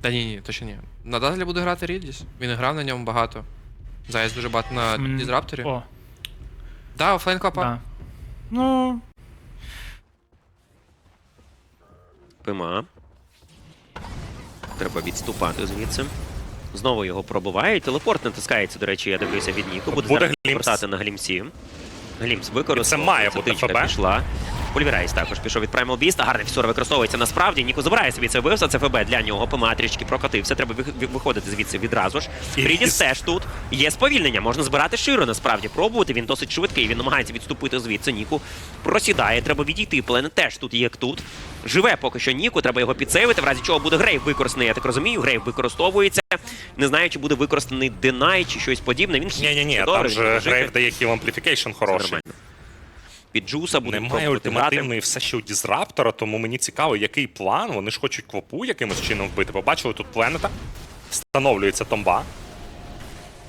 Та ні, ні, точно ні. На Дазлі буде грати Рідіс. Він грав на ньому багато. Заяць дуже багато на М, Дізрапторі. О, Да, офлайн капа. да. Ну, Пима. Треба відступати звідси. Знову його пробувають. Телепорт натискається, до речі, я дивлюся від Ніку. Буде, Буде зараз Глімс. повертати на глімсі. Глімс використав. Це має бути Цитичка ФБ. пішла. Полівірайс також пішов від Primal Beast. Гарний фісур використовується насправді. Ніку забирає собі це вбивство. Це ФБ для нього. Пима трішки прокатився. Треба виходити звідси відразу ж. Брідіс теж тут. Є сповільнення. Можна збирати широ насправді. Пробувати. Він досить швидкий. Він намагається відступити звідси. Ніку просідає. Треба відійти. Плен теж тут є як тут. Живе поки що Ніку. Треба його підсейвити. В разі чого буде грейв використаний. Я так розумію. Грейв використовується. Не знаю, чи буде використаний Денай чи щось подібне. Він хіт. Ні, ні, ні, там же. Грейв дає хіл ампліфікейшн хороший. Під Джуса буде Немає ультимативної все ще у Дізраптора, тому мені цікаво, який план. Вони ж хочуть квопу якимось чином вбити. Побачили тут планета. Встановлюється томба.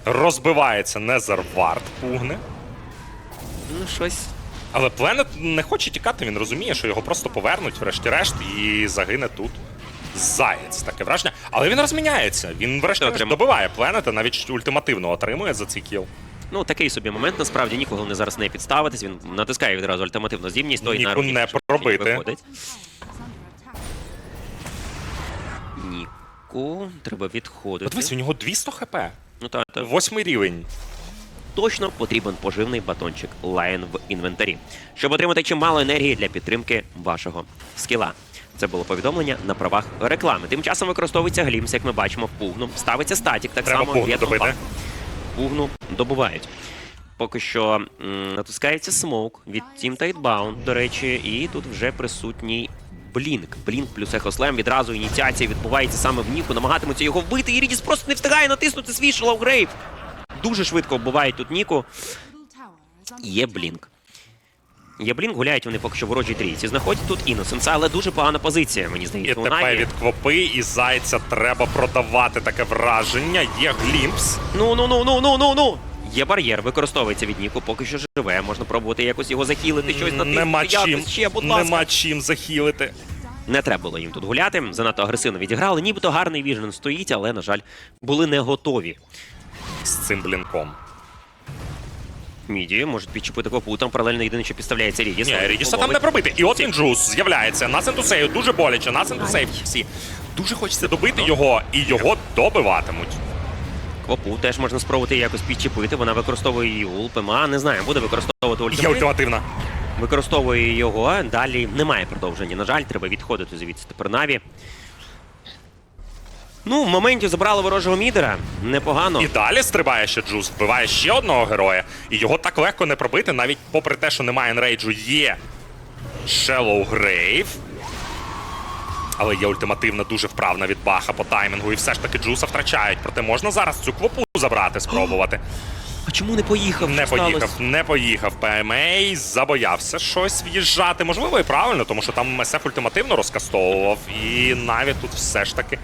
Розбивається Незер Вард, пугне. Ну, щось. Але Пленет не хоче тікати, він розуміє, що його просто повернуть, врешті-решт, і загине тут. Заєць, таке враження. Але він розміняється. Він врешті-решт добиває планета, навіть ультимативно отримує за цей кіл. Ну, такий собі момент, насправді нікого не зараз не підставитись. Він натискає відразу альтернативну здібність, той Ніку на руки не пробити. виходить. Ніку, треба відходити. Подивись, у нього 200 хп. Ну так, так. Восьмий рівень. Точно потрібен поживний батончик Lion в інвентарі, щоб отримати чимало енергії для підтримки вашого скіла. Це було повідомлення на правах реклами. Тим часом використовується глімс, як ми бачимо, в пугну. Ставиться статік, так Треба само пугну добити. Пугну добувають. Поки що натискається смоук від Team Tightbound, до речі, і тут вже присутній Блінк. Блінк плюс Ехослем. Відразу ініціація відбувається саме в Ніку. Намагатимуться його вбити. І Рідіс просто не встигає натиснути свій шлаугрейв. Дуже швидко вбивають тут Ніку. Є Блінк. Є Блінк, гуляють вони поки що ворожій трійці. Знаходять тут Іносенса, але дуже погана позиція, мені І здається. у тепер Наві. від квопи і зайця треба продавати таке враження. Є глімпс. Ну, ну, ну, ну, ну, ну, ну. Є бар'єр, використовується від Ніку, поки що живе. Можна пробувати якось його захілити, щось натиснути. Нема чим, ще, будь ласка. нема чим захилити. Не треба було їм тут гуляти. Занадто агресивно відіграли. Нібито гарний віжен стоїть, але, на жаль, були не готові. З цим блінком. Міді можуть підчепити копу. Там паралельно єдине, що підставляється Рідіс. Ні, Рідіса там не пробити. І от він джус з'являється. На сентусею дуже боляче, на сентусею всі. Дуже хочеться добити його, і його добиватимуть. Квопу теж можна спробувати якось підчепити. Вона використовує її ПМА, не знаю, буде використовувати Є ультимативна. Використовує його. Далі немає продовження. На жаль, треба відходити звідси тепер Наві. Ну, в моменті забрали ворожого мідера. Непогано. І далі стрибає ще джус, вбиває ще одного героя. І його так легко не пробити, навіть попри те, що немає енрейджу, є Shallow Grave. Але є ультимативна, дуже вправна від Баха по таймінгу, і все ж таки джуса втрачають. Проте можна зараз цю квопу забрати, спробувати. А чому не поїхав? Не Що поїхав, сталося? не поїхав. ПМА забоявся щось в'їжджати. Можливо, і правильно, тому що там МСФ ультимативно розкастовував. І навіть тут все ж таки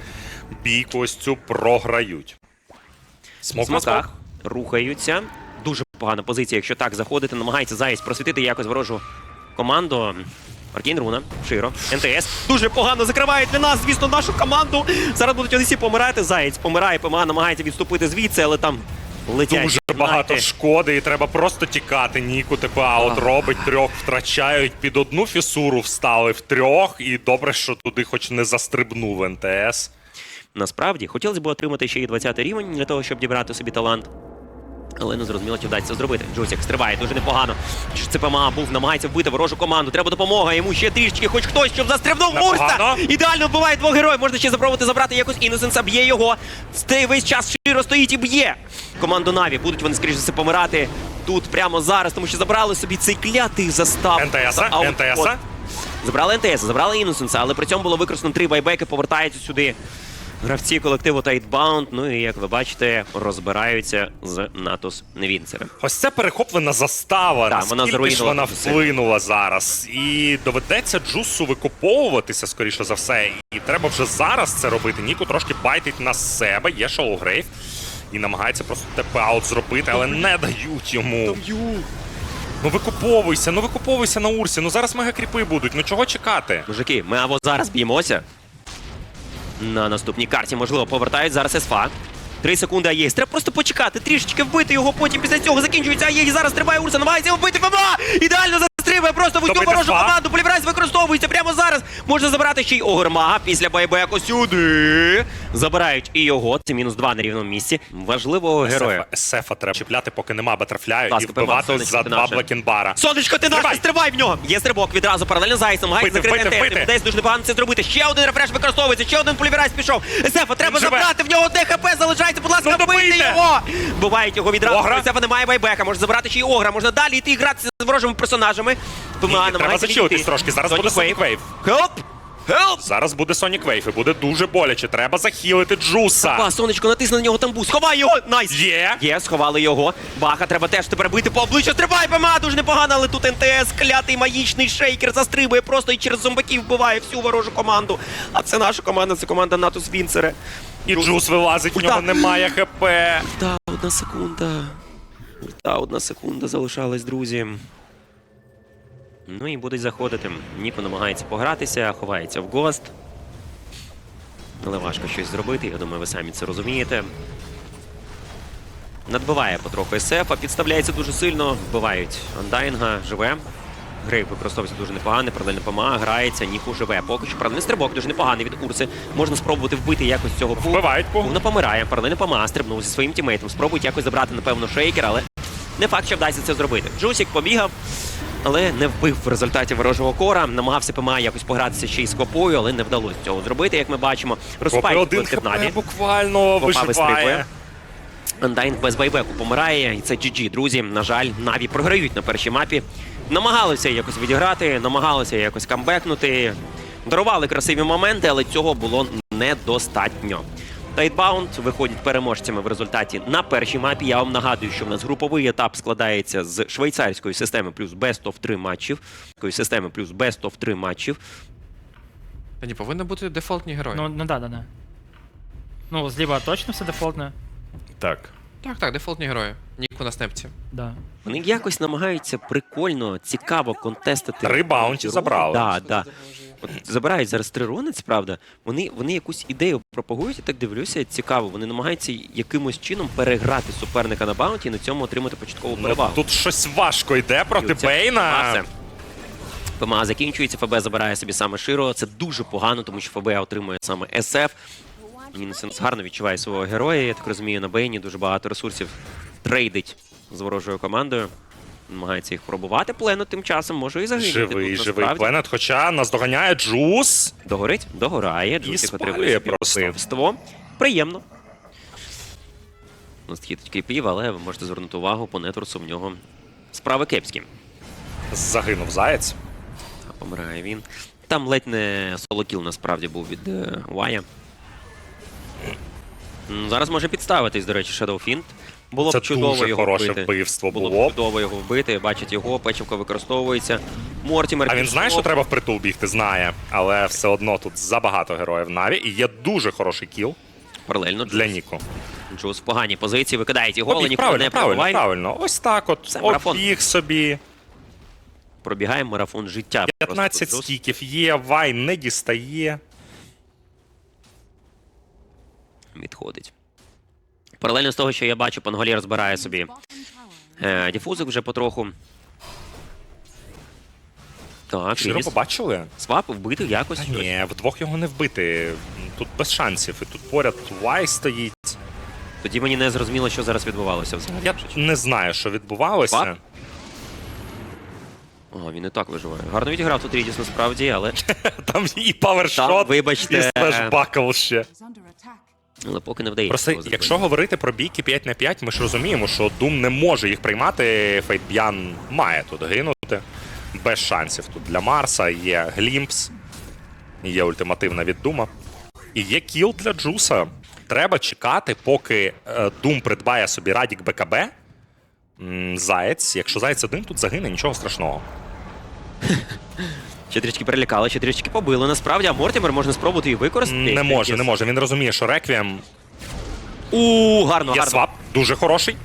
бійку ось цю програють. Смок на рухаються. Дуже погана позиція, якщо так заходити, намагається Заєць просвітити якось ворожу команду. Аркейн Руна, Широ, НТС. Дуже погано закривають для нас, звісно, нашу команду. Зараз будуть Одесі помирати. Заєць помирає, ПМА намагається відступити звідси, але там летять. Дуже знаєте, багато шкоди, і треба просто тікати. Ніку аут Ага. робить, трьох втрачають. Під одну фісуру встали в трьох, і добре, що туди хоч не застрибнув НТС. Насправді, хотілося б отримати ще і 20 рівень для того, щоб дібрати собі талант. Але не зрозуміло, чи вдасться зробити. Джусік стрибає дуже непогано. Що ж це ПМА був, намагається вбити ворожу команду. Треба допомога. Йому ще трішечки, хоч хтось, щоб застрибнув Мурста! Ідеально вбиває двох героїв. Можна ще запробувати забрати якось Іносенса, б'є його. Стей весь час широ стоїть і б'є. Команду Наві будуть вони, скоріш за все, помирати тут прямо зараз, тому що забрали собі цей клятий застав. НТСа, за. НТСа. Забрали НТС, забрали Іносенса, але при цьому було використано три байбеки, повертаються сюди. Гравці колективу Tightbound, ну і як ви бачите, розбираються з Натус Невінцером. Ось це перехоплена застава. Так, вона Наскільки ж вона вплинула зараз. І доведеться Джусу викуповуватися, скоріше за все. І треба вже зараз це робити. Ніку трошки байтить на себе, є Grave. І намагається просто теп-аут зробити, але не дають йому. Ну викуповуйся, ну викуповуйся на Урсі. Ну зараз мегакріпи будуть. Ну чого чекати? Мужики, ми або зараз б'ємося, на наступній карті. Можливо, повертають зараз СФА. Три секунди Аєс. Треба просто почекати, трішечки вбити його, потім після цього закінчується Аєс. Зараз триває Урса, намагається вбити ФМА! Ідеально застрибує просто в усю ворожу СФА. команду. Поліврайс використовується прямо зараз. Можна забирати ще й Огермага після байбеку сюди. Забирають і його. Це мінус два на рівному місці. Важливого героя. Сефа, треба чіпляти, поки нема Батерфляю, і Ласка, вбивати сонечко, за ти два наше. Блекінбара. Сонечко, ти наш, стрибай в нього! Є стрибок відразу паралельно зайцем, намагається Бити, закрити бити, ентети. бити! Десь дуже непогано це зробити. Ще один рефреш використовується, ще один полівірайс пішов. Сефа, треба Він живе. забрати в нього одне хп, залишається, будь ласка, Ну, добийте! його! Бувають його відразу. Огра. Немає байбека, може забрати ще й огра, можна далі йти і гратися з ворожими персонажами. ПМА треба зачилитись трошки, зараз Sonic буде Sonic Wave. Хелп! Хелп! Зараз буде Sonic Wave і буде дуже боляче. Треба захилити Джуса. Ба, сонечко, натисни на нього тамбу. Сховай його! Найс! Є. Є, сховали його. Баха, треба теж тепер бити по обличчю. Стрибай, ПМА, дуже непогано, але тут НТС, клятий магічний шейкер застрибує просто і через зомбаків вбиває всю ворожу команду. А це наша команда, це команда Натус Вінцере. І Джус вилазить, у нього немає ХП. Та одна секунда. Та одна секунда залишалась, друзі. Ну і будуть заходити. Ніко намагається погратися, ховається в гост. Але важко щось зробити, я думаю, ви самі це розумієте. Надбиває потроху СФ, а підставляється дуже сильно. Вбивають Андайнга, живе. Грейв використовується дуже непогано, паралельно ПМА, грається, Ніку живе. Поки що паралельний стрибок дуже непоганий від Урси. Можна спробувати вбити якось цього пу. Вбивають Пу. Пугна помирає, паралельно ПМА стрибнув зі своїм тімейтом. Спробують якось забрати, напевно, шейкер, але не факт, що вдасться це зробити. Джусік побігав, але не вбив в результаті ворожого кора. Намагався ПМА якось погратися ще й з копою, але не вдалося цього зробити, як ми бачимо. Один в Наві. буквально Попа вистрибує. Андайн без байбеку помирає, і це GG, друзі. На жаль, Наві програють на першій мапі. Намагалися якось відіграти, намагалися якось камбекнути. Дарували красиві моменти, але цього було недостатньо. Тайтбаунд виходять переможцями в результаті на першій мапі. Я вам нагадую, що в нас груповий етап складається з швейцарської системи плюс best of 3 матчів. Системи плюс best of 3 матчів. Та ні, повинно бути дефолтні герої. Ну, ну да, да, да. Ну, зліва точно все дефолтне? Так. Так, так, дефолтні герої. Ніку на снепці. Да. Вони якось намагаються прикольно, цікаво контестити. Три баунті забрали. Да, да. От забирають зараз три ронець, правда. Вони, вони якусь ідею пропагують, я так дивлюся, цікаво. Вони намагаються якимось чином переграти суперника на баунті і на цьому отримати початкову Ну, перевагу. тут щось важко йде проти Це Бейна. Масе. ПМА закінчується, ФБ забирає собі саме Широ. Це дуже погано, тому що ФБ отримує саме СФ. Мінусенс гарно відчуває свого героя. Я так розумію, на Бейні дуже багато ресурсів трейдить з ворожою командою. Намагається їх пробувати. Плено тим часом може і загинути. Живий, тут, живий насправді. Пленет, хоча наздоганяє Джус. Догорить, догорає. Спалює отримує собі просто. Приємно. У нас такий такий пів, але ви можете звернути увагу по нетворсу в нього справи кепські. Загинув заєць. Помирає він. Там ледь не соло-кіл насправді був від е, Вая. М, Зараз може підставитись, до речі, Shadow Fint. Було Це б чудово дуже його хороше вбити. вбивство було. було б чудово його вбити. Бачить його, печівка використовується. Мортімер. А він знає, що треба впритул бігти, знає. Але все одно тут забагато героїв Наві. І є дуже хороший кіл Паралельно для Джус. Ніку. Джус в поганій позиції, викидає ті голи, Побіг, ніхто правильно, не правильно, пробиває. правильно. Ось так от. Це марафон. Обіг собі. Пробігає марафон життя. просто 15 Джус. стіків є, Вай не дістає. Відходить. Паралельно з того, що я бачу, Панголі розбирає собі е, діфузик вже потроху. Так, Фіріс. побачили? Свап вбити якось. Та щось. ні, вдвох його не вбити. Тут без шансів. І тут поряд Вай стоїть. Тоді мені не зрозуміло, що зараз відбувалося взагалі. Я не знаю, що відбувалося. Пап? Ага, він і так виживає. Гарно відіграв тут Рідіс насправді, але, Там і павершот, Там, вибачте, і слешбакл ще. Але поки не вдається. Просто зробити. якщо говорити про бійки 5 на 5, ми ж розуміємо, що Doom не може їх приймати. Фейтб'ян має тут гинути. Без шансів тут для Марса є Глімпс, є ультимативна від Дума. І є кіл для Джуса. Треба чекати, поки е, Doom придбає собі Радік БКБ. Заєць, якщо заєць один тут загине, нічого страшного. Ще трішки перелякали, ще трішки побили. Насправді, а Мортімер можна спробувати і використати. Не може, не може. Він розуміє, що Реквієм У, гарно, є гарно. свап, дуже хороший.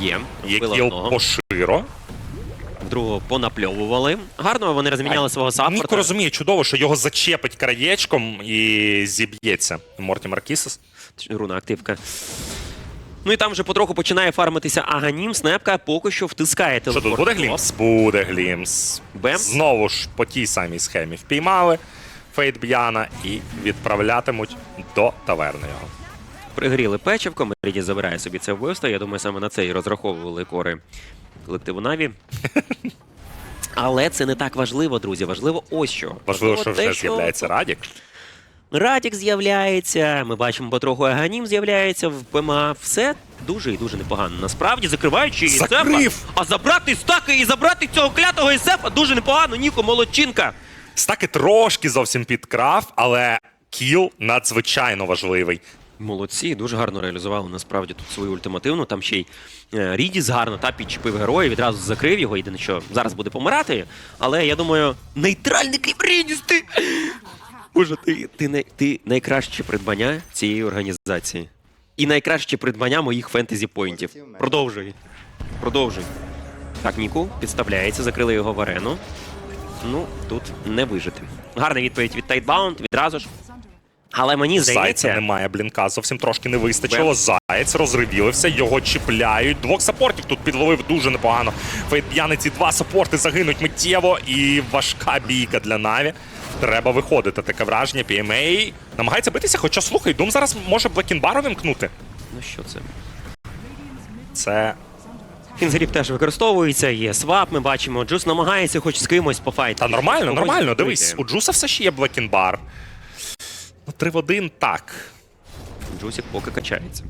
Є. Є Вбили кіл одного. по другого понапльовували. Гарно вони розміняли свого Ніко саппорта. розуміє чудово, що його зачепить краєчком і зіб'ється. Морті Маркісис. Руна активка. Ну і там вже потроху починає фармитися Аганім. Снепка поки що втискає Що тут буде глімс? Буде глімс. Бем. Знову ж по тій самій схемі впіймали Фейт Б'яна і відправлятимуть до таверни його. Пригріли печивко, Меріді забирає собі це вбивство. Я думаю, саме на це і розраховували кори колективу Наві. Але це не так важливо, друзі. Важливо ось що. Важливо, що те, вже з'являється Радік. Радік з'являється. Ми бачимо потроху Аганім з'являється в ПМА. Все дуже і дуже непогано. Насправді закриваючи Ісефа. А забрати стаки і забрати цього клятого Ісефа дуже непогано. Ніко, молодчинка. Стаки трошки зовсім підкрав, але кіл надзвичайно важливий. Молодці, дуже гарно реалізували насправді тут свою ультимативну. Там ще й е, Рідіс гарно та підчепив героя, відразу закрив його. Єдине, що зараз буде помирати. Але я думаю, нейтральний кліп Рідіс, ти. Боже, ти, ти, най- ти найкраще придбання цієї організації. І найкраще придбання моїх фентезі поінтів. Продовжуй. Продовжуй. Так, Ніку підставляється, закрили його в арену. Ну, тут не вижити. Гарна відповідь від Тайтбаунд, відразу ж. Але мені Зайця немає блінка, зовсім трошки не вистачило. Заєць розривілився, його чіпляють. Двох саппортів тут підловив дуже непогано. Фейт п'яний два саппорти загинуть миттєво і важка бійка для Наві. Треба виходити. Таке враження. PMA намагається битися, хоча слухай, Дум зараз може Блекінбар вимкнути. ну що це? Це Кінзгріп теж використовується, є свап, ми бачимо. Джус намагається хоч з кимось пофайтити. та нормально, Когось нормально. Дивись, у Джуса все ще є Блекінбар. Ну, 3 в 1 так. Джусік поки качається.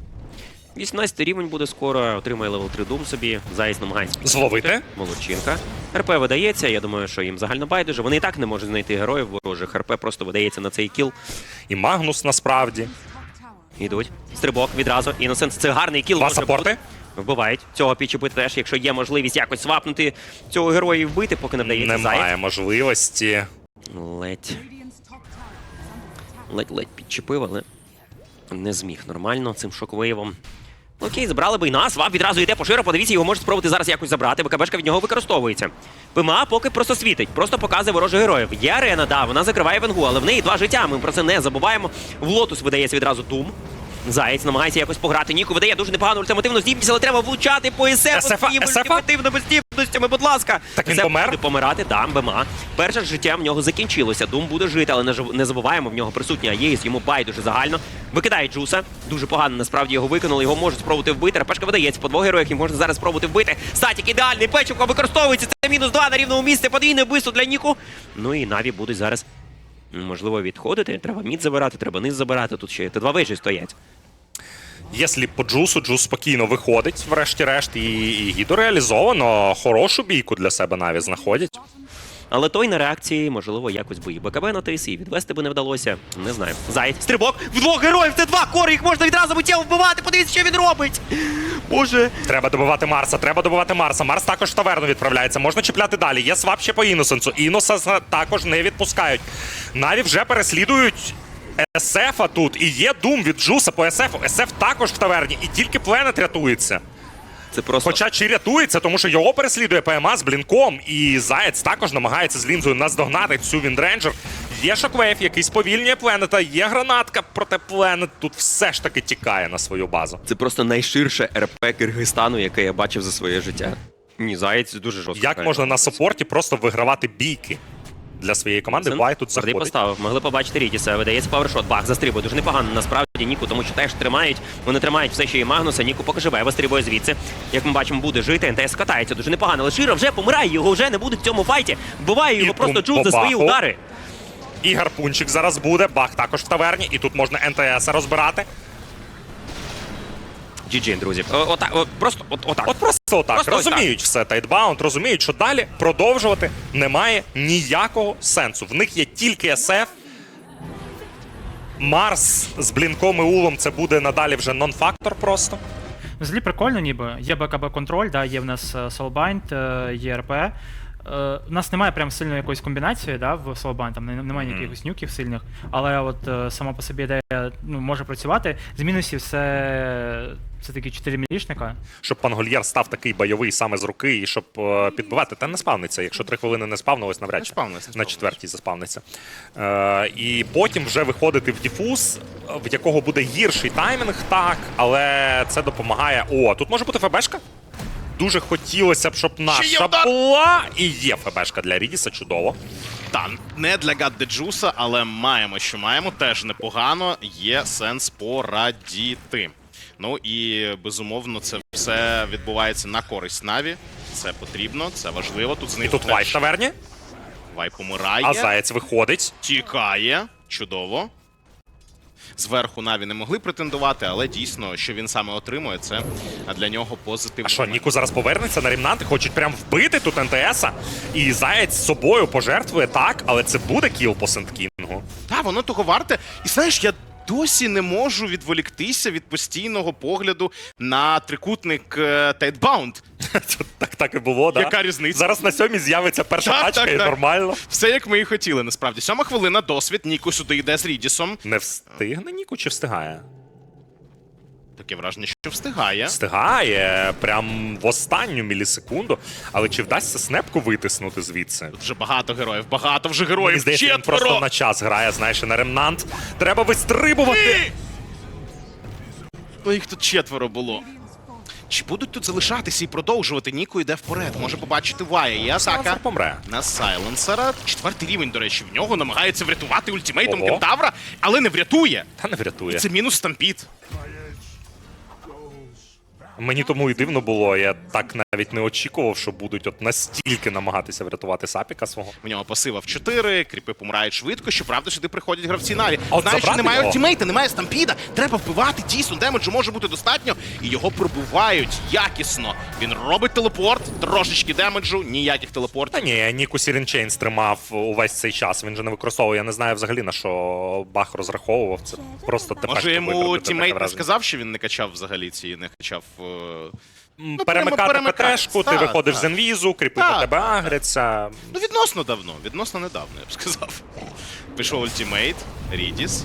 18 рівень буде скоро, отримає левел 3 дум собі. Заєць намагається. Зловити. Молодчинка. РП видається, я думаю, що їм загально байдуже. Вони і так не можуть знайти героїв ворожих. РП просто видається на цей кіл. І Магнус насправді. Ідуть. Стрибок відразу. Іносенс це гарний кіл. Два саппорти. Вбивають. Цього підчепити теж, якщо є можливість якось свапнути цього героя і вбити, поки не вдається Заєць. Немає можливості. Ледь. Ледь-ледь підчепив, але не зміг нормально цим шоквейвом. Окей, забрали би і нас. Вап відразу йде поширо. Подивіться, його можуть спробувати зараз якось забрати. БКБшка від нього використовується. ПМА поки просто світить, просто показує ворожих героїв. Є арена, да, вона закриває венгу, але в неї два життя. Ми про це не забуваємо. В лотус видається відразу Дум. Заєць намагається якось пограти. Ніку видає дуже непогану ультимативну здібність, але треба влучати по СФ своїми ультимативними здібностями, будь ласка. Так він Есеф помер? буде помирати, да, БМА. Перше життя в нього закінчилося. Дум буде жити, але не, забуваємо, в нього присутня Аєїс, йому байдуже загально. Викидає Джуса. Дуже погано насправді його викинули. Його можуть спробувати вбити. Рапешка видається по двох героях, їх можна зараз спробувати вбити. Статік ідеальний, печівка використовується. Це мінус два на рівному місці. Подвійне вбивство для Ніку. Ну і Наві будуть зараз. Можливо, відходити. Треба мід забирати, треба низ забирати. Тут ще Т2 вежі стоять. Якщо по Джусу, Джус спокійно виходить, врешті-решт, і, і Гідо реалізовано хорошу бійку для себе навіть знаходять. Але той на реакції, можливо, якось би і БКБ натис, і відвести би не вдалося. Не знаю. Заєць. Стрибок! В двох героїв це два кори, їх можна відразу миттєво вбивати. Подивіться, що він робить. Боже. Треба добивати Марса, треба добивати Марса. Марс також в таверну відправляється. Можна чіпляти далі. Є свап ще по Іносенсу. Іносенса також не відпускають. Наві вже переслідують. СФа тут і є дум від Джуса по СФу. СФ також в таверні, і тільки Пленет рятується. Це просто. Хоча чи рятується, тому що його переслідує ПМА з блінком, і Заєць також намагається з лінзою наздогнати цю Віндренджер. Є шоквейв, який сповільнює Пленета, є гранатка, проте Пленет тут все ж таки тікає на свою базу. Це просто найширше РП Киргизстану, яке я бачив за своє життя. Ні, Заєць дуже жорстко. Як можна на саппорті просто вигравати бійки для своєї команди? Бай тут заходить. поставив. Могли побачити Рідіса. Видається павершот. Бах, застрибує. Дуже непогано насправді Ніку, тому що теж тримають. Вони тримають все, що є Магнуса. Ніку поки живе, вистрибує звідси. Як ми бачимо, буде жити. НТС катається дуже непогано. Але Широ вже помирає, його вже не буде в цьому файті. Вбиває його І просто Джуз за свої удари. І гарпунчик зараз буде. Бах також в таверні, і тут можна НТС розбирати. GG, друзі. Отак, от, просто от, отак. От просто отак Просто розуміють все тайтбаунд, розуміють, що далі продовжувати немає ніякого сенсу. В них є тільки СФ. Марс з блінком і улом це буде надалі вже нон-фактор просто. Взагалі прикольно, ніби. Є БКБ контроль, да, є в нас е, Soulbind, е, є РП. Е, у нас немає прям сильної якоїсь комбінації да, в Солобан, там не- немає Мгм. якихось нюків сильних, але от е, сама по собі ідея ну, може працювати. З мінусів це, це такі 4 мілішника. Щоб пангольєр став такий бойовий саме з руки, і щоб е, підбивати, та не спавниться. Якщо три хвилини не спавнилось, навряд Не чи спавниться, не на четвертій заспавниться. Е, і потім вже виходити в діфуз, в якого буде гірший таймінг, так, але це допомагає. О, тут може бути ФБшка? Дуже хотілося б, щоб наша була. І є ФБшка для Рідіса, чудово. Та не для Гаддеджуса, але маємо, що маємо. Теж непогано. Є сенс порадіти. Ну і безумовно, це все відбувається на користь Наві. Це потрібно, це важливо. Тут з І них тут Вайт в таверні, Вай помирає, а Заєць виходить. тікає. Чудово. Зверху Наві не могли претендувати, але дійсно, що він саме отримує, це для нього позитивно. А що, Ніку зараз повернеться на рімнанти, хочуть прям вбити тут НТСа. І Заєць з собою пожертвує так, але це буде кіл по Сенткінгу. Та, воно того варте. І знаєш, я досі не можу відволіктися від постійного погляду на трикутник е, Тайтбаунд. Так так і було, да? Яка різниця? Зараз на сьомій з'явиться перша Так, тачка так, і так. нормально. Все як ми і хотіли, насправді. Сьома хвилина, досвід. Ніку сюди йде з Рідісом. Не встигне Ніку чи встигає? Таке враження, що встигає. Встигає прям в останню мілісекунду. Але чи вдасться снепку витиснути звідси? Тут вже багато героїв, багато вже Мені героїв. здається, він Четверо! просто на час грає, знаєш, і на ремнант. Треба вистрибувати. Ну їх тут четверо було. Чи будуть тут залишатися і продовжувати? Ніку йде вперед. Може побачити Вая. Є атака помре. на Сайленсера. Четвертий рівень, до речі, в нього намагається врятувати ультимейтом Ого. Кентавра, але не врятує. Та не врятує. Це мінус стампід. Мені тому і дивно було. Я так навіть не очікував, що будуть от настільки намагатися врятувати Сапіка свого. У нього пасива в 4, кріпи помирають швидко. Щоправда, сюди приходять гравці Наві. А Знають, що немає ультимейта, немає стампіда. Треба вбивати дійсно. Демеджу може бути достатньо. І його пробивають якісно. Він робить телепорт, трошечки демеджу, ніяких Та телепортів. ні, Ніку Сірінчейн стримав увесь цей час. Він же не використовує. Я не знаю взагалі на що Бах розраховував. Це просто тепер. Може йому тіммейт не сказав, що він не качав взагалі ці, не качав. Ну, Перемикати перемикати. ПТшку, ти виходиш так. з інвізу, кріпи на тебе так. агряться. Ну, відносно давно, відносно недавно, я б сказав. Пішов ультимейт, Рідіс.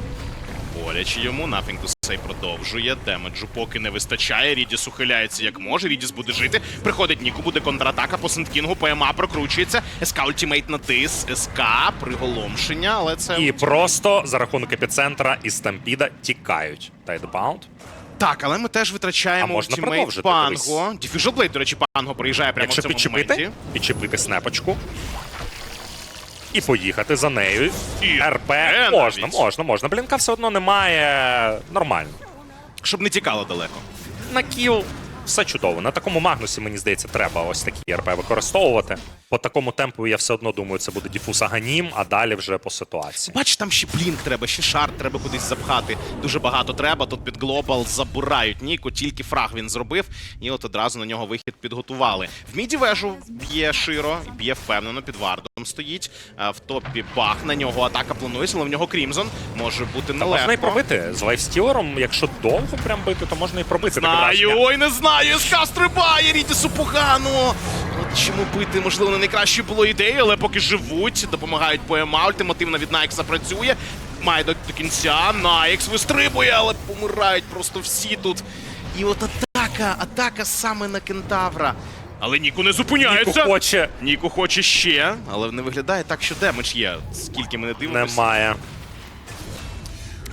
Боляче йому, to say продовжує. Демеджу поки не вистачає. Рідіс ухиляється як може. Рідіс буде жити. Приходить Ніку, буде контратака по Сенткінгу. ПМА прокручується. СК ультимейт на тис. СК приголомшення, але це. І просто за рахунок епіцентра і стампіда тікають. Тайдбаунд. Так, але ми теж витрачаємо можна продовжити Панго. Diffusal Blade, до речі, Панго приїжджає прямо Якщо в цьому підчепити, моменті. підчепити снепочку. І поїхати за нею. І РП РП можна, можна, можна. Блінка все одно немає. Нормально. Щоб не тікало далеко. На кіл все чудово. На такому магнусі, мені здається, треба ось такі РП використовувати. По такому темпу я все одно думаю, це буде діфуз Аганім, а далі вже по ситуації. Бач, там ще блінк треба, ще шарт треба кудись запхати. Дуже багато треба. Тут під глобал забирають Ніку, тільки фраг він зробив, і от одразу на нього вихід підготували. В міді вежу б'є широ, б'є впевнено, під вардом стоїть. В топі бах на нього атака планується, але в нього Крімзон може бути Та можна і пробити. З лайфстілером, якщо довго прям бити, то можна і пробити. Знаю, ой, не знаю, СК стрибає, Рідісу погано. Чому бити, можливо, не найкраще було ідеєю, але поки живуть, допомагають ПМА, ультимативно від Найкса працює. Має до, до кінця, Найкс вистрибує, але помирають просто всі тут. І от атака, атака саме на кентавра. Але Ніку не зупиняється. Ніку хоче. Ніку хоче ще, але не виглядає так, що демедж є. Скільки ми не дивимося. Немає.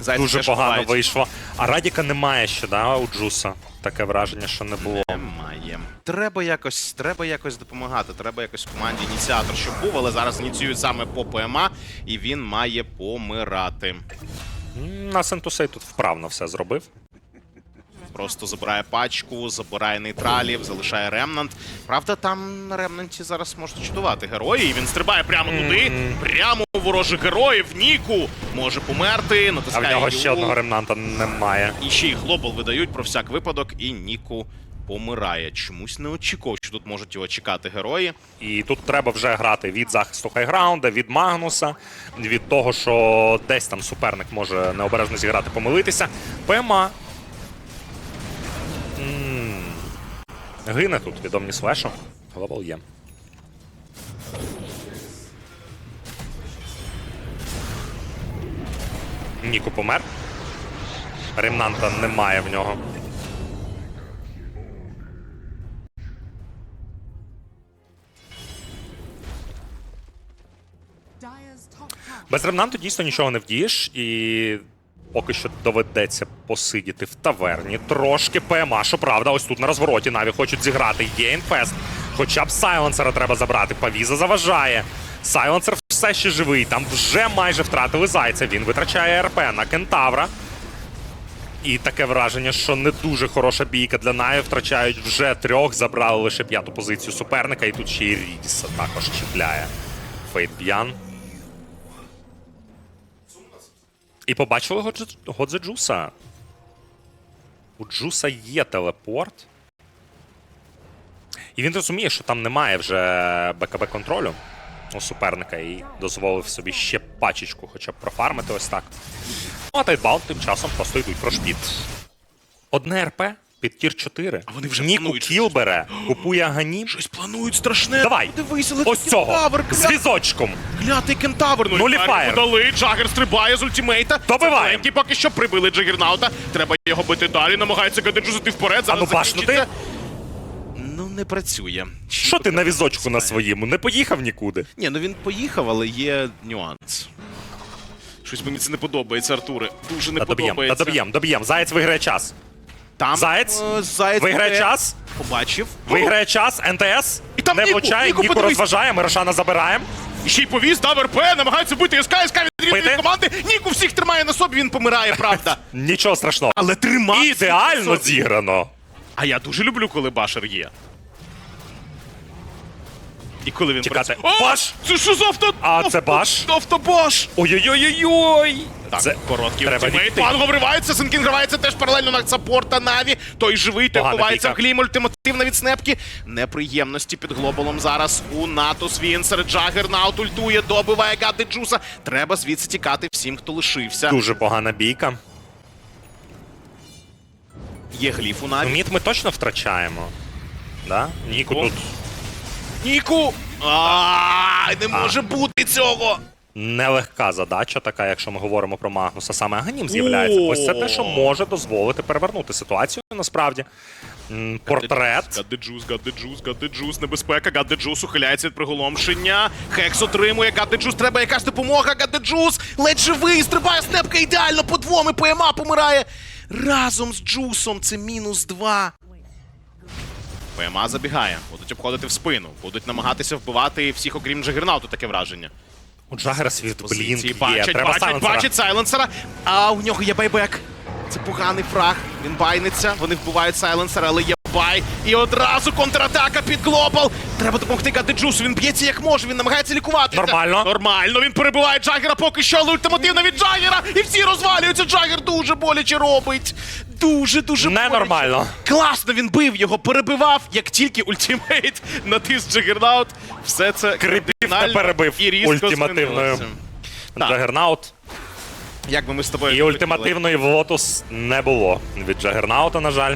Зайці Дуже погано вийшло. А Радіка немає ще, да, у Джуса. Таке враження, що не було. Немає. Треба якось, треба якось допомагати. Треба якось команді ініціатор, щоб був, але зараз ініціюють саме по ПМА, і він має помирати. На Сентусей тут вправно все зробив. Просто забирає пачку, забирає нейтралів, залишає ремнант. Правда, там на ремнанті зараз можуть чудувати герої, і він стрибає прямо туди, прямо у ворожих героїв. Ніку може померти, А в нього ще одного ремнанта немає. І ще й глобал видають про всяк випадок, і Ніку помирає. Чомусь не очікував, що тут можуть його чекати герої. І тут треба вже грати від захисту хайграунда, від Магнуса, від того, що десь там суперник може необережно зіграти, помилитися. ПМА. Гине тут, відомі свешо. Глобал є. Ніку помер. Ремнанта немає в нього. Без ремнанту дійсно нічого не вдієш і поки що доведеться посидіти в таверні. Трошки ПМА, що правда, ось тут на розвороті Наві хочуть зіграти. Є інфест. Хоча б сайленсера треба забрати. Павіза заважає. Сайленсер все ще живий. Там вже майже втратили зайця. Він витрачає РП на кентавра. І таке враження, що не дуже хороша бійка для Наві. Втрачають вже трьох, забрали лише п'яту позицію суперника, і тут ще й Рідіса також чіпляє. Фейт І побачили Годзе- Годзе Джуса. У Джуса є телепорт. І він розуміє, що там немає вже БКБ контролю у суперника і дозволив собі ще пачечку хоча б профармити ось так. Ну, а Тайтбаут тим часом просто йдуть про шпіт. Одне РП під тір 4. А вони вже Ніку планують кіл бере, купує Аганім. Щось планують страшне. Давай! Дивись, але Ось цього! кентавр, З кля- візочком! Клятий кентавр. Ну, Нулі і. Дали, Джагер стрибає з ультимейта. Добиваємо. Зеленький поки що прибили Джагернаута. Треба його бити далі. Намагається Гадеджузити вперед. Зараз А ну, башнути. закінчиться. Ну, не працює. Що ти на візочку на своєму? Не поїхав нікуди? Ні, ну він поїхав, але є нюанс. Щось мені це не подобається, Артуре. Дуже не Та доб'єм, та подобається. доб'єм, доб'єм. Заєць виграє час. Там Заєць? е, Заєць Виграє час, Побачив. виграє час, НТС. І там не Ніку, влучає, Ніку, Ніку подивись. розважає, ми Рошана забираємо. І ще й повіз, дав РП, намагається бити СК, СК відрізує Бити. від команди. Ніку всіх тримає на собі, він помирає, правда. Нічого страшного. Але тримав. Ідеально зіграно. А я дуже люблю, коли башер є. І коли він Чекати. працює- О, Баш! Це що за авто... А, це авто- баш? Автобаш! Ой-ой-ой-ой! Так, Це короткий треба ультимейт. Панго вривається, Сенкін гравається теж паралельно на саппорта Наві. Той живий, той Погана ховається в бійка. глім, ультимативна від снепки. Неприємності під глобалом зараз у Натус Вінсер. Джагернаут ультує, добиває Гадди Джуса. Треба звідси тікати всім, хто лишився. Дуже погана бійка. Є гліф у Ну, Наві. Мід ми точно втрачаємо. Да? Ніку О. тут Ніку! А, не може бути цього! Нелегка задача, така, якщо ми говоримо про Магнуса. Саме Аганім з'являється. Ось це те, що може дозволити перевернути ситуацію насправді. М, Портрет. Гадде Джус, Гадде Джус, Гадде Джус, небезпека, Гадде Джус ухиляється від приголомшення. Хекс отримує, Гадде Джус, треба якась допомога, Гадде Джус, ледь живий, стрибає снепка ідеально по двом, і ПМА помирає разом з Джусом, це мінус два. ПМА забігає, будуть обходити в спину, будуть намагатися вбивати всіх, окрім Джагернауту, таке враження. У Джагера світ блінк є. бачать, Треба бачать, сайленсера. бачать сайленсера. А у нього є байбек. Це поганий фраг. Він байниться. Вони вбивають сайленсера, але є бай. І одразу контратака під глобал. Треба допомогти Гадеджусу. Він б'ється як може. Він намагається лікуватися. Нормально. Нормально. Він перебиває Джагера поки що, але ультимативно від Джагера. І всі розвалюються. Джагер дуже боляче робить. Дуже дуже боляче. Класно він бив його, перебивав, як тільки ультимейт натис Джагернаут. Все це Крипів не перебив і різко ультимативною. Джагернаут. Як би ми з тобою І ультимативної в Лотус не було від Джагернаута, на жаль.